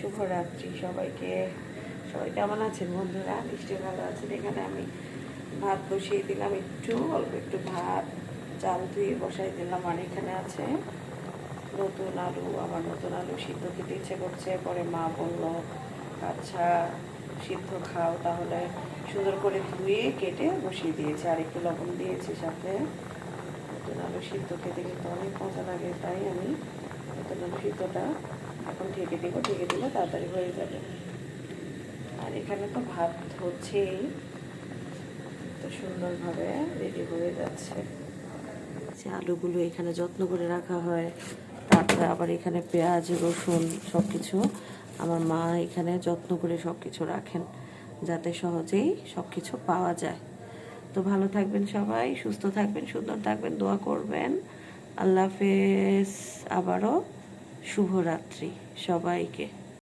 শুভরাত্রি সবাইকে। সবাই কেমন আছেন বন্ধুরা? নিশ্চয়ই ভালো আছেন। এখানে আমি ভাত বসিয়ে দিলাম একটু, অল্প একটু ভাত। চাল ধুয়ে বসাই দিলাম, আর এখানে আছে নতুন আলু। আমার নতুন আলু সিদ্ধ খেতে ইচ্ছে করছে। পরে মা বলল আচ্ছা সিদ্ধ খাও তাহলে। সুন্দর করে ধুয়ে কেটে বসিয়ে দিয়েছে। আর একটু লবণ দিয়েছি সাথে। নতুন আলু সিদ্ধ খেতে কিন্তু অনেক মজা লাগে, তাই আমি নতুন আলু সিদ্ধটা এখন ঢেকে দেবো, ঢেকে দিলে তাড়াতাড়ি হয়ে যাবে। আর এখানে তো ভাত হচ্ছেই তো সুন্দরভাবে রেডি হয়ে যাচ্ছে। যে আলুগুলো এখানে যত্ন করে রাখা হয়, তারপরে আবার এখানে পেঁয়াজ, রসুন সব কিছু আমার মা এখানে যত্ন করে সব কিছু রাখেন, যাতে সহজেই সব কিছু পাওয়া যায়। তো ভালো থাকবেন সবাই, সুস্থ থাকবেন, সুন্দর থাকবেন, দোয়া করবেন। আল্লাহ হাফেজ। আবারও শুভরাত্রি সবাইকে।